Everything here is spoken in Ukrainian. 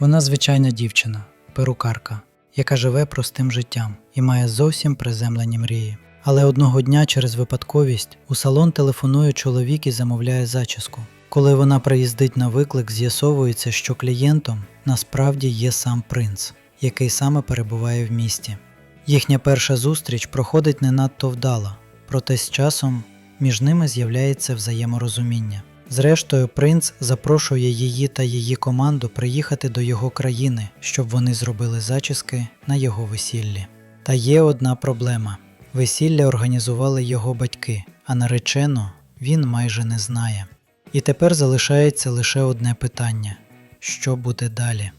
Вона звичайна дівчина, перукарка, яка живе простим життям і має зовсім приземлені мрії. Але одного дня через випадковість у салон телефонує чоловік і замовляє зачіску. Коли вона приїздить на виклик, з'ясовується, що клієнтом насправді є сам принц, який саме перебуває в місті. Їхня перша зустріч проходить не надто вдало, проте з часом між ними з'являється взаєморозуміння. Зрештою, принц запрошує її та її команду приїхати до його країни, щоб вони зробили зачіски на його весіллі. Та є одна проблема: весілля організували його батьки, а наречену він майже не знає. І тепер залишається лише одне питання: що буде далі?